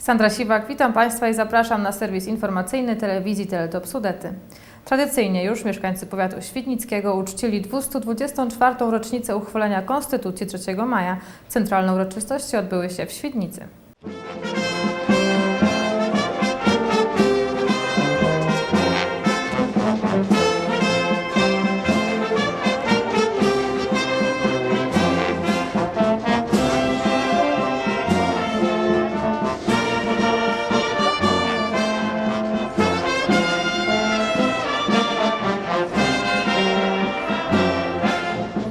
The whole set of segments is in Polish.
Sandra Siwak, witam Państwa i zapraszam na serwis informacyjny telewizji Teletop Sudety. Tradycyjnie już mieszkańcy powiatu świdnickiego uczcili 224. rocznicę uchwalenia Konstytucji 3 maja. Centralne uroczystości odbyły się w Świdnicy.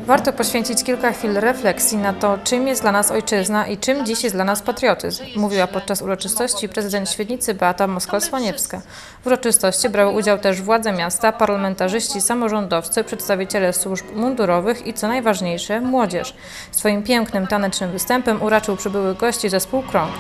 Warto poświęcić kilka chwil refleksji na to, czym jest dla nas ojczyzna i czym dziś jest dla nas patriotyzm, mówiła podczas uroczystości prezydent Świdnicy Beata Moskwa-Słoniewska. W uroczystości brały udział też władze miasta, parlamentarzyści, samorządowcy, przedstawiciele służb mundurowych i co najważniejsze, młodzież. Swoim pięknym tanecznym występem uraczył przybyłych gości zespół Krąg.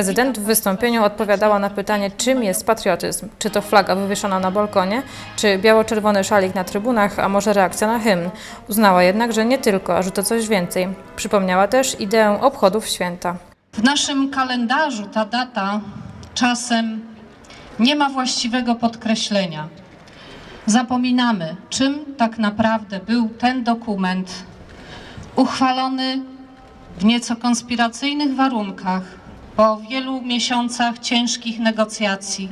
Prezydent w wystąpieniu odpowiadała na pytanie, czym jest patriotyzm. Czy to flaga wywieszona na balkonie, czy biało-czerwony szalik na trybunach, a może reakcja na hymn. Uznała jednak, że nie tylko, że to coś więcej. Przypomniała też ideę obchodów święta. W naszym kalendarzu ta data czasem nie ma właściwego podkreślenia. Zapominamy, czym tak naprawdę był ten dokument uchwalony w nieco konspiracyjnych warunkach, po wielu miesiącach ciężkich negocjacji,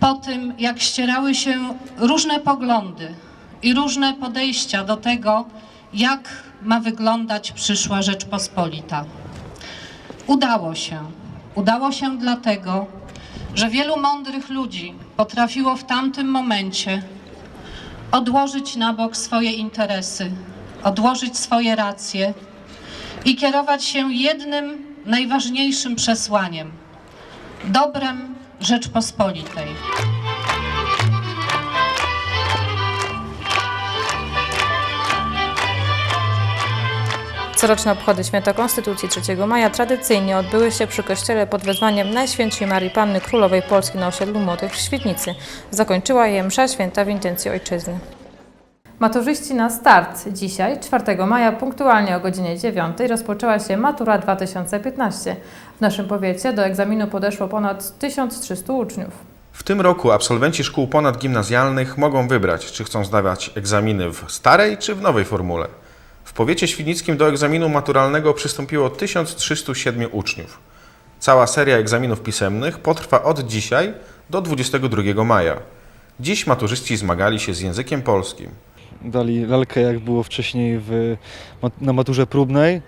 po tym jak ścierały się różne poglądy i różne podejścia do tego, jak ma wyglądać przyszła Rzeczpospolita. Udało się. Udało się dlatego, że wielu mądrych ludzi potrafiło w tamtym momencie odłożyć na bok swoje interesy, odłożyć swoje racje i kierować się jednym najważniejszym przesłaniem dobrem Rzeczpospolitej. Coroczne obchody Święta Konstytucji 3 maja tradycyjnie odbyły się przy kościele pod wezwaniem Najświętszej Marii Panny Królowej Polski na osiedlu Młodych w Świdnicy. Zakończyła je msza święta w intencji ojczyzny. Maturzyści na start. Dzisiaj, 4 maja, punktualnie o godzinie 9 rozpoczęła się Matura 2015. W naszym powiecie do egzaminu podeszło ponad 1300 uczniów. W tym roku absolwenci szkół ponadgimnazjalnych mogą wybrać, czy chcą zdawać egzaminy w starej czy w nowej formule. W powiecie świdnickim do egzaminu maturalnego przystąpiło 1307 uczniów. Cała seria egzaminów pisemnych potrwa od dzisiaj do 22 maja. Dziś maturzyści zmagali się z językiem polskim. Dali lalkę, jak było wcześniej w, na maturze próbnej.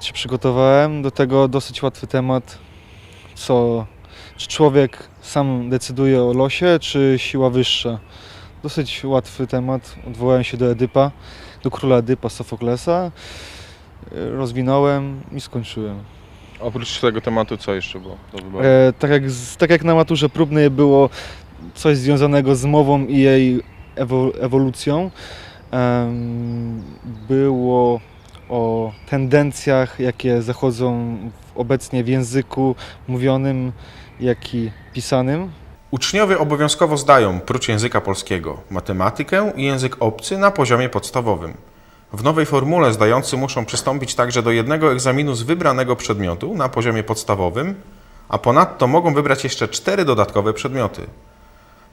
Się przygotowałem. Do tego dosyć łatwy temat. Co, czy człowiek sam decyduje o losie, czy siła wyższa? Dosyć łatwy temat. Odwołałem się do Edypa, do króla Edypa Sofoklesa. Rozwinąłem i skończyłem. Oprócz tego tematu, co jeszcze było? E, tak, jak, tak jak na maturze próbnej było coś związanego z mową i jej ewolucją, było o tendencjach, jakie zachodzą obecnie w języku mówionym, jak i pisanym. Uczniowie obowiązkowo zdają, prócz języka polskiego, matematykę i język obcy na poziomie podstawowym. W nowej formule zdający muszą przystąpić także do jednego egzaminu z wybranego przedmiotu na poziomie podstawowym, a ponadto mogą wybrać jeszcze cztery dodatkowe przedmioty.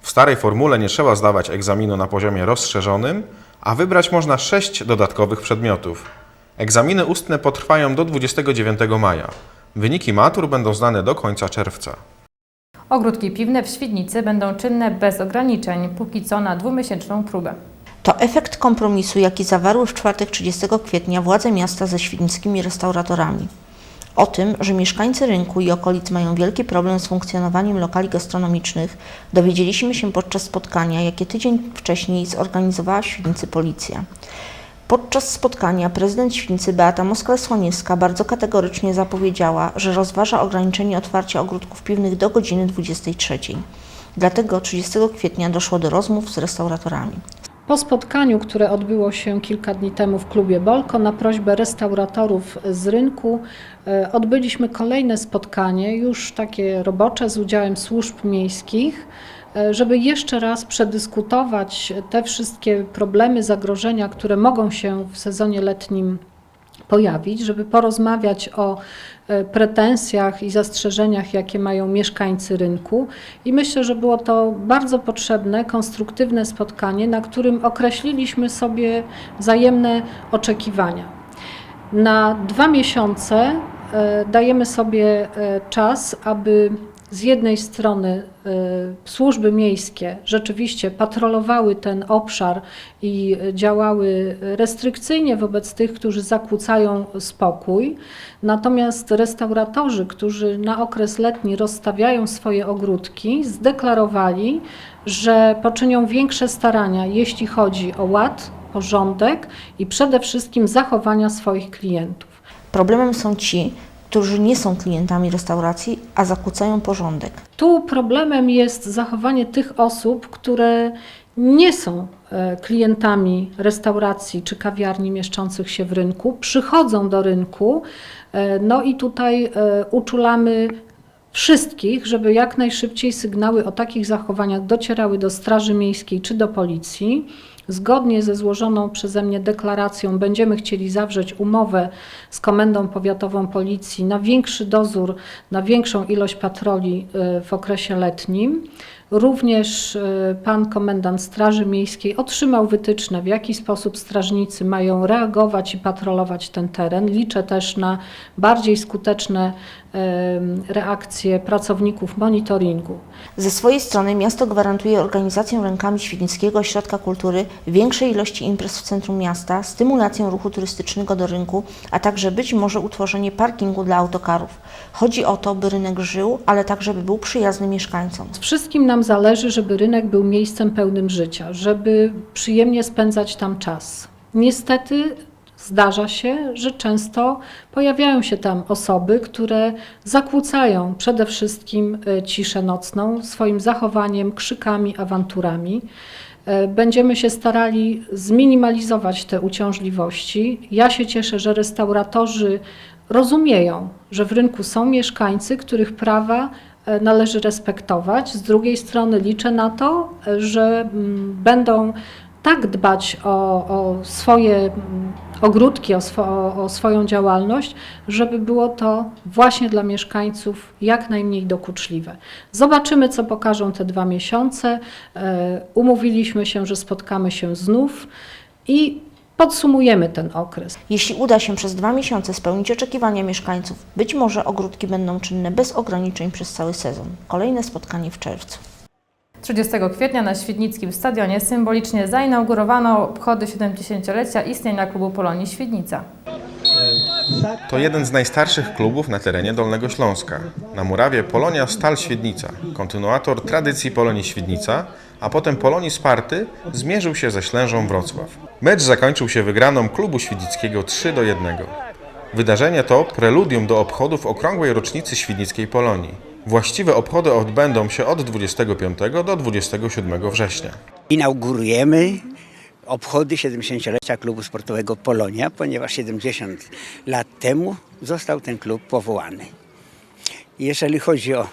W starej formule nie trzeba zdawać egzaminu na poziomie rozszerzonym, a wybrać można sześć dodatkowych przedmiotów. Egzaminy ustne potrwają do 29 maja. Wyniki matur będą znane do końca czerwca. Ogródki piwne w Świdnicy będą czynne bez ograniczeń, póki co na dwumiesięczną próbę. To efekt kompromisu, jaki zawarły w czwartek 30 kwietnia władze miasta ze świdnickimi restauratorami. O tym, że mieszkańcy rynku i okolic mają wielki problem z funkcjonowaniem lokali gastronomicznych, dowiedzieliśmy się podczas spotkania, jakie tydzień wcześniej zorganizowała w Świdnicy policja. Podczas spotkania prezydent Świdnicy Beata Moskwa-Słoniewska bardzo kategorycznie zapowiedziała, że rozważa ograniczenie otwarcia ogródków piwnych do godziny 23. Dlatego 30 kwietnia doszło do rozmów z restauratorami. Po spotkaniu, które odbyło się kilka dni temu w klubie Bolko, na prośbę restauratorów z rynku, e, odbyliśmy kolejne spotkanie, już takie robocze z udziałem służb miejskich, e, żeby jeszcze raz przedyskutować te wszystkie problemy, zagrożenia, które mogą się w sezonie letnim pojawić, żeby porozmawiać o e, pretensjach i zastrzeżeniach, jakie mają mieszkańcy rynku. I myślę, że było to bardzo potrzebne, konstruktywne spotkanie, na którym określiliśmy sobie wzajemne oczekiwania. Na dwa miesiące e, dajemy sobie e, czas, aby z jednej strony e, służby miejskie rzeczywiście patrolowały ten obszar i działały restrykcyjnie wobec tych, którzy zakłócają spokój. Natomiast restauratorzy, którzy na okres letni rozstawiają swoje ogródki, zdeklarowali, że poczynią większe starania, jeśli chodzi o ład, porządek i przede wszystkim zachowania swoich klientów. Problemem są ci, którzy nie są klientami restauracji, a zakłócają porządek. Tu problemem jest zachowanie tych osób, które nie są e, klientami restauracji czy kawiarni mieszczących się w rynku, przychodzą do rynku, e, no i tutaj e, uczulamy wszystkich, żeby jak najszybciej sygnały o takich zachowaniach docierały do Straży Miejskiej czy do Policji. Zgodnie ze złożoną przeze mnie deklaracją będziemy chcieli zawrzeć umowę z Komendą Powiatową Policji na większy dozór, na większą ilość patroli y, w okresie letnim. Również y, pan komendant Straży Miejskiej otrzymał wytyczne, w jaki sposób strażnicy mają reagować i patrolować ten teren. Liczę też na bardziej skuteczne em, reakcje pracowników monitoringu. Ze swojej strony miasto gwarantuje organizację rękami Świdnickiego Ośrodka Kultury większej ilości imprez w centrum miasta, stymulację ruchu turystycznego do rynku, a także być może utworzenie parkingu dla autokarów. Chodzi o to, by rynek żył, ale także by był przyjazny mieszkańcom. Wszystkim nam zależy, żeby rynek był miejscem pełnym życia, żeby przyjemnie spędzać tam czas. Niestety zdarza się, że często pojawiają się tam osoby, które zakłócają przede wszystkim e, ciszę nocną swoim zachowaniem, krzykami, awanturami. E, Będziemy się starali zminimalizować te uciążliwości. Ja się cieszę, że restauratorzy rozumieją, że w rynku są mieszkańcy, których prawa należy respektować. Z drugiej strony liczę na to, e, że mm, będą tak dbać o, o swoje mm, ogródki, o, swo, o- o swoją działalność, żeby było to właśnie dla mieszkańców jak najmniej dokuczliwe. Zobaczymy, co pokażą te dwa miesiące. E, Umówiliśmy się, że spotkamy się znów i podsumujemy ten okres. Jeśli uda się przez dwa miesiące spełnić oczekiwania mieszkańców, być może ogródki będą czynne bez ograniczeń przez cały sezon. Kolejne spotkanie w czerwcu. 30 kwietnia na Świdnickim Stadionie symbolicznie zainaugurowano obchody 70-lecia istnienia klubu Polonii Świdnica. To jeden z najstarszych klubów na terenie Dolnego Śląska. Na murawie Polonia Stal Świdnica, kontynuator tradycji Polonii Świdnica, a potem Polonii Sparty zmierzył się ze Ślężą Wrocław. Mecz zakończył się wygraną klubu świdnickiego 3 do 1. Wydarzenie to preludium do obchodów okrągłej rocznicy świdnickiej Polonii. Właściwe obchody odbędą się od 25 do 27 września. Inaugurujemy obchody 70-lecia klubu sportowego Polonia, ponieważ 70 lat temu został ten klub powołany. Jeżeli chodzi o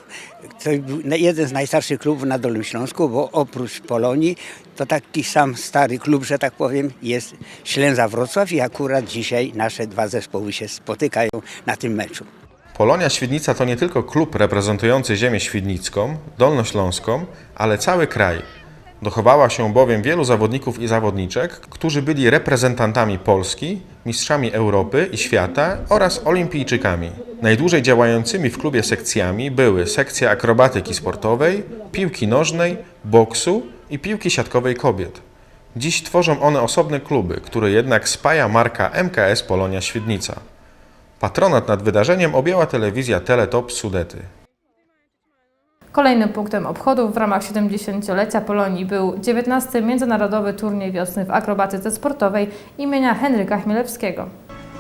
to jeden z najstarszych klubów na Dolnym Śląsku, bo oprócz Polonii to taki sam stary klub, że tak powiem, jest Ślęza Wrocław i akurat dzisiaj nasze dwa zespoły się spotykają na tym meczu. Polonia Świdnica to nie tylko klub reprezentujący ziemię świdnicką, dolnośląską, ale cały kraj. Dochowała się bowiem wielu zawodników i zawodniczek, którzy byli reprezentantami Polski, mistrzami Europy i świata oraz olimpijczykami. Najdłużej działającymi w klubie sekcjami były sekcja akrobatyki sportowej, piłki nożnej, boksu i piłki siatkowej kobiet. Dziś tworzą one osobne kluby, które jednak spaja marka MKS Polonia Świdnica. Patronat nad wydarzeniem objęła telewizja Teletop Sudety. Kolejnym punktem obchodów w ramach 70-lecia Polonii był 19. Międzynarodowy Turniej Wiosny w akrobatyce sportowej imienia Henryka Chmielewskiego.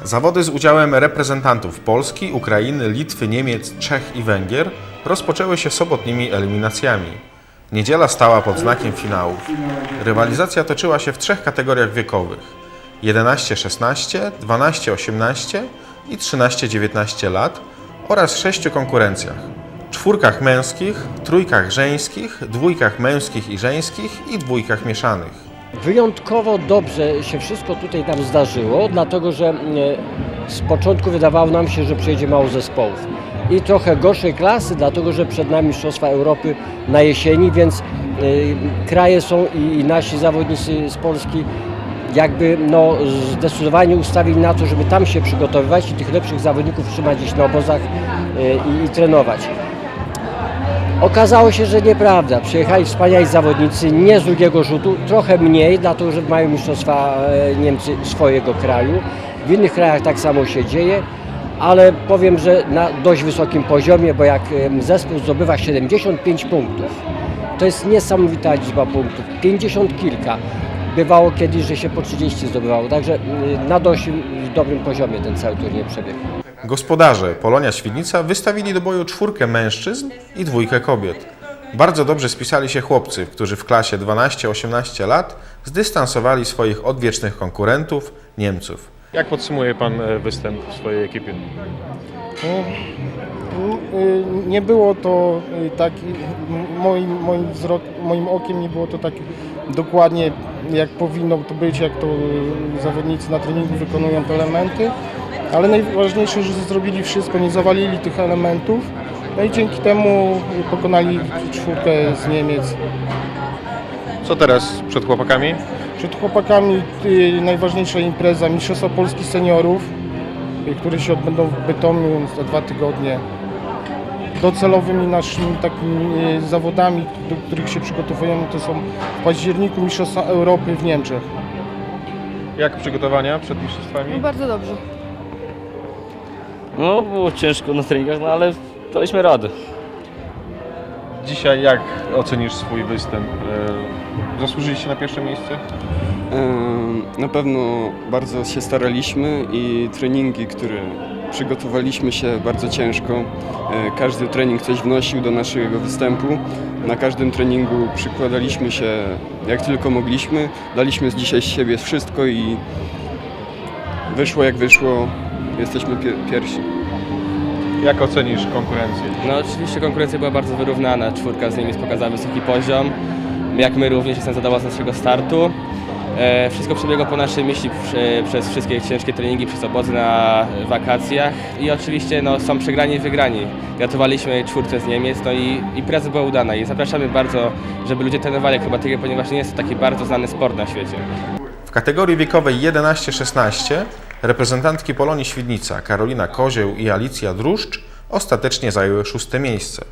Zawody z udziałem reprezentantów Polski, Ukrainy, Litwy, Niemiec, Czech i Węgier rozpoczęły się sobotnimi eliminacjami. Niedziela stała pod znakiem finałów. Rywalizacja toczyła się w trzech kategoriach wiekowych: 11-16, 12-18 i 13-19 lat oraz sześciu konkurencjach: czwórkach męskich, trójkach żeńskich, dwójkach męskich i żeńskich i dwójkach mieszanych. Wyjątkowo dobrze się wszystko tutaj nam zdarzyło, dlatego że e, z początku wydawało nam się, że przyjedzie mało zespołów. I trochę gorszej klasy, dlatego że przed nami Mistrzostwa Europy na jesieni, więc e, kraje są i, i nasi zawodnicy z Polski jakby no, zdecydowanie ustawili na to, żeby tam się przygotowywać i tych lepszych zawodników trzymać gdzieś na obozach e, i, i trenować. Okazało się, że nieprawda. Przyjechali wspaniali zawodnicy, nie z drugiego rzutu, trochę mniej, dlatego że mają mistrzostwa e, Niemcy swojego kraju. W innych krajach tak samo się dzieje, ale powiem, że na dość wysokim poziomie, bo jak zespół zdobywa 75 punktów, to jest niesamowita liczba punktów, 50 kilka. Bywało kiedyś, że się po 30 zdobywało, także mm, na dość dobrym poziomie ten cały turniej przebiegł. Gospodarze Polonia Świdnica wystawili do boju czwórkę mężczyzn i dwójkę kobiet. Bardzo dobrze spisali się chłopcy, którzy w klasie 12-18 lat zdystansowali swoich odwiecznych konkurentów, Niemców. Jak podsumuje Pan e, występ w swojej ekipie? Y, Nie było to y, tak, moim, moim, wzrok, moim okiem nie było to tak dokładnie jak powinno to być, jak to y, zawodnicy na treningu wykonują te elementy, ale najważniejsze, że zrobili wszystko, nie zawalili tych elementów, no i dzięki temu pokonali czwórkę z Niemiec. Co teraz przed chłopakami? Przed chłopakami y, najważniejsza impreza Mistrzostwa Polski Seniorów, y, które się odbędą w Bytomiu za dwa tygodnie. Docelowymi naszymi takimi y, zawodami, do których się przygotowujemy, to są w październiku Mistrzostwa Europy w Niemczech. Jak przygotowania przed mistrzostwami? Bardzo dobrze. No, było ciężko na treningach, no ale daliśmy radę. Dzisiaj jak ocenisz swój występ? E, Zasłużyliście na pierwsze miejsce? Em, Na pewno bardzo się staraliśmy i treningi, które przygotowaliśmy się bardzo ciężko. E, Każdy trening coś wnosił do naszego występu. Na każdym treningu przykładaliśmy się jak tylko mogliśmy. Daliśmy z dzisiaj z siebie wszystko i wyszło jak wyszło. Jesteśmy pie- pierwsi. Jak ocenisz konkurencję? No oczywiście konkurencja była bardzo wyrównana. Czwórka z Niemiec pokazała wysoki poziom. Jak my również jestem zadowolony z naszego startu. E, wszystko przebiegło po naszej myśli prze, przez wszystkie ciężkie treningi, przez obozy na wakacjach i oczywiście no, są przegrani i wygrani. Gratulowaliśmy czwórce z Niemiec, no i impreza była udana i zapraszamy bardzo, żeby ludzie trenowali akrobatykę, ponieważ nie jest to taki bardzo znany sport na świecie. W kategorii wiekowej 11-16 reprezentantki Polonii Świdnica Karolina Kozieł i Alicja Druszcz ostatecznie zajęły szóste miejsce.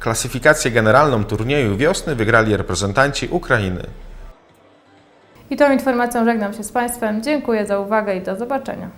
Klasyfikację generalną turnieju wiosny wygrali reprezentanci Ukrainy. I tą informacją żegnam się z Państwem. Dziękuję za uwagę i do zobaczenia.